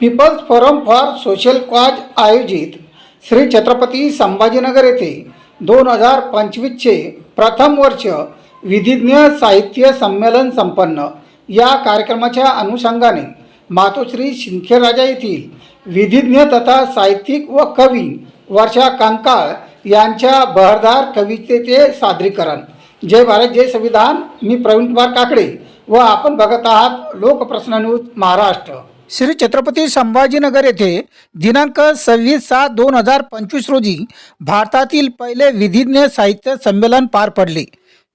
People's forum for social cause आयोजित श्री छत्रपती संभाजीनगर येथे दोन हजार पंचवीसचे प्रथम वर्ष विधिज्ञ साहित्य संमेलन संपन्न. या कार्यक्रमाच्या अनुषंगाने मातोश्री शिंखेराजा येथील विधिज्ञ तथा साहित्यिक व कवी वर्षा कंकाळ यांच्या बहरदार कवितेचे सादरीकरण. जय भारत जय संविधान. मी प्रवीण कुमार काकडे व आपण बघत आहात लोकप्रश्न न्यूज महाराष्ट्र. श्री छत्रपती संभाजीनगर येथे दिनांक सव्वीस सात दोन हजार पंचवीस रोजी भारतातील पहिले विधिज्ञ साहित्य संमेलन पार पडले.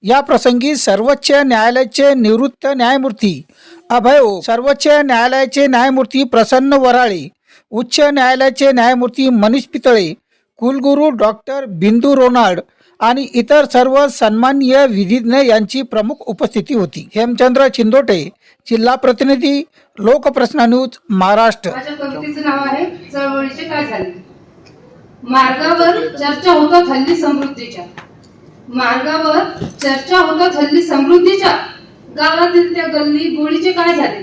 या प्रसंगी सर्वोच्च न्यायालयाचे निवृत्त न्यायमूर्ती अभय सर्वोच्च न्यायालयाचे न्यायमूर्ती प्रसन्न वराळे उच्च न्यायालयाचे न्यायमूर्ती मनीष पितळे कुलगुरू डॉक्टर बिंदू रोनाल्ड आणि इतर सर्व सन्माननीय विधिज्ञ यांची प्रमुख उपस्थिती होती. हेमचंद्र चिंदोटे जिल्हा प्रतिनिधी लोकप्रश्न न्यूज महाराष्ट्र. माझ्या कवितेचं नाव आहे चळवळीचे काय झाले मार्गावर चर्चा होतात हल्ली समृद्धीच्या. मार्गावर चर्चा होतात हल्ली समृद्धीच्या. गावातील त्या गल्ली गोळीचे काय झाले?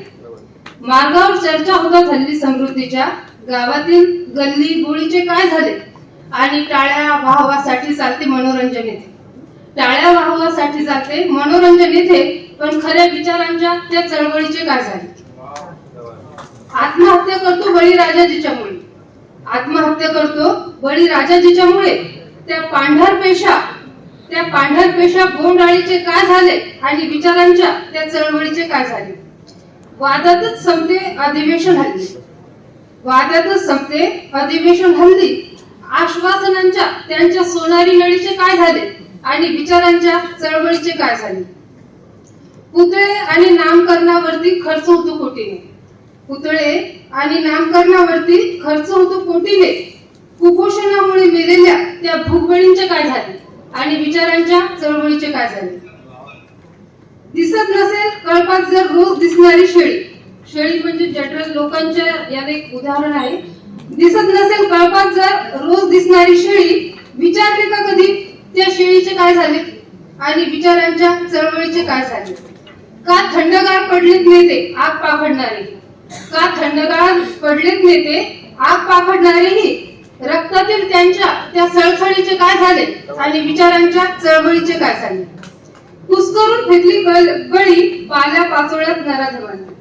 मार्गावर चर्चा होतात हल्ली समृद्धीच्या. गावातील गल्ली गोळीचे काय झाले? आणि टाळ्या वाहवासाठी जाते मनोरंजन येथे. टाळ्या वाहवासाठी जाते मनोरंजन येथे पण खऱ्या विचारांच्या त्या चळवळीचे काय झाले? आत्महत्या करतो बळीराजाजीच्यामुळे आत्महत्या करतो बळीराजाजीच्यामुळे. त्या पांढर पेशा त्या पांढर पेशा बोंडाळीचे काय झाले आणि विचारांच्या त्या चळवळीचे काय झाले? वादातच संपते अधिवेशन हल्ली. वादातच संपते अधिवेशन हल्ली. आश्वासनांच्या त्यांच्या सोनारी नळीचे काय झाले? आणि विचारांच्या चळवळीचे काय झाले? पुतळे आणि नामकरणावरती खर्च होतो कोटीने. पुतळे आणि नामकरणावरती खर्च होतो कोटीने. कुपोषणामुळे मेलेल्या त्या भूकबळींचे काय झाले? आणि विचारांच्या चळवळीचे काय झाले? दिसत नसेल कळपात जर रोज दिसणारी शेळी. शेळी म्हणजे जनरल लोकांच्या यात एक उदाहरण आहे. दिसत नसेल कळपात जर रोज दिसणारी शेळी विचारले का कधी त्या शेळीचे काय झाले? आणि विचारांच्या चळवळीचे काय झाले? का थंडगार पडलेत नेते आग पाखडणारे? का थंडगार पडलेत नेते आग पाखडणारेही? रक्तातील त्यांच्या त्या सळसळीचे काय झाले? आणि विचारांच्या चळवळीचे काय झाले? कुसकरून फेकली गल- गळी पाल्या पाचोळ्यात नराधमांनी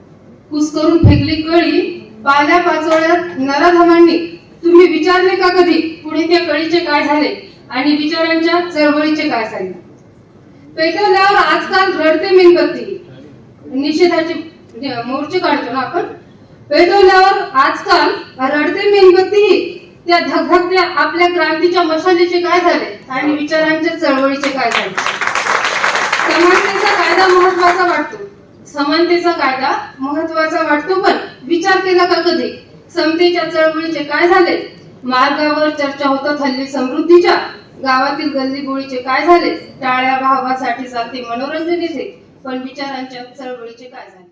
कुसकरून फेकली गळी पाल्या पाचोळ्यात नराधमांनी तुम्ही विचारले का कधी पुढे त्या कळीचे काय झाले आणि विचारांच्या चळवळीचे काय झाले पैठणल्यावर आजकाल रडते मेणबत्ती. निषेधाचे मोर्चे काढतो ना आपण? पेटवल्यावर आजकाल रडते मेणबत्ती. त्या धगधगत्या आपल्या क्रांतीच्या मशालीचे काय झाले आणि विचारांच्या चळवळीचे काय झाले? समानतेचा कायदा महत्त्वाचा वाटतो. समानतेचा कायदा महत्त्वाचा वाटतो पण विचार केला का कधी? समतेच्या चळवळीचे काय झाले? मार्गावर चर्चा होतात हल्ली समृद्धीच्या. गावातील गल्ली बोळीचे काय झाले? टाळ्या भावासाठी जाते मनोरंजन येते पण विचारांच्या चळवळीचे काय झाले?